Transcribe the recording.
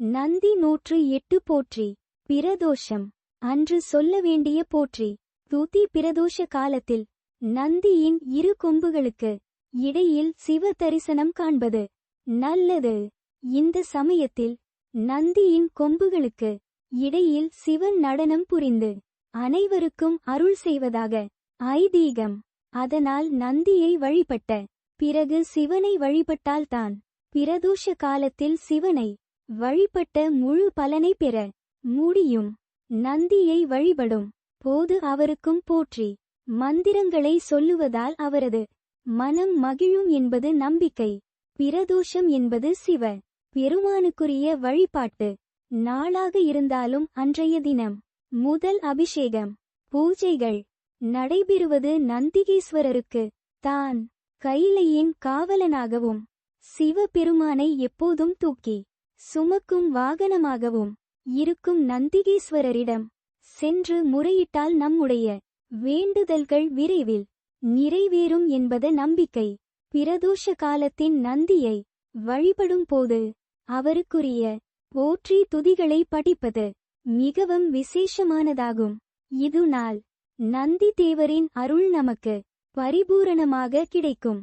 நந்தி நூற்று எட்டு போற்றி. பிரதோஷம். அன்று சொல்ல வேண்டிய போற்றி. துதி பிரதோஷ காலத்தில் நந்தியின் இரு கொம்புகளுக்கு இடையில் சிவ தரிசனம் காண்பது நல்லது. இந்த சமயத்தில் நந்தியின் கொம்புகளுக்கு இடையில் சிவன் நடனம் புரிந்து அனைவருக்கும் அருள் செய்வதாக ஐதீகம். அதனால் நந்தியை வழிபட்ட பிறகு சிவனை வழிபட்டால்தான் பிரதோஷ காலத்தில் சிவனை வழிபட்ட முழு பலனை பெற முடியும். நந்தியை வழிபடும் போது அவருக்கும் போற்றி. மந்திரங்களை சொல்லுவதால் அவரது மனம் மகிழும் என்பது நம்பிக்கை. பிரதோஷம் என்பது சிவ பெருமானுக்குரிய வழிபாட்டு நாளாக இருந்தாலும் அன்றைய தினம். முதல் அபிஷேகம் பூஜைகள். நடைபெறுவது நந்திகேஸ்வரருக்கு தான். கைலையின் காவலனாகவும் சிவபெருமானை எப்போதும் தூக்கி சுமக்கும் வாகனமாகவும் இருக்கும் நந்திகேஸ்வரரிடம் சென்று முறையிட்டால் நம்முடைய வேண்டுதல்கள் விரைவில் நிறைவேறும் என்பது நம்பிக்கை. பிரதோஷ காலத்தின் நந்தியை வழிபடும் போது அவருக்குரிய போற்றி துதிகளை படிப்பது மிகவும் விசேஷமானதாகும். இது நாள் நந்தி தேவரின் அருள் நமக்கு பரிபூரணமாக கிடைக்கும்.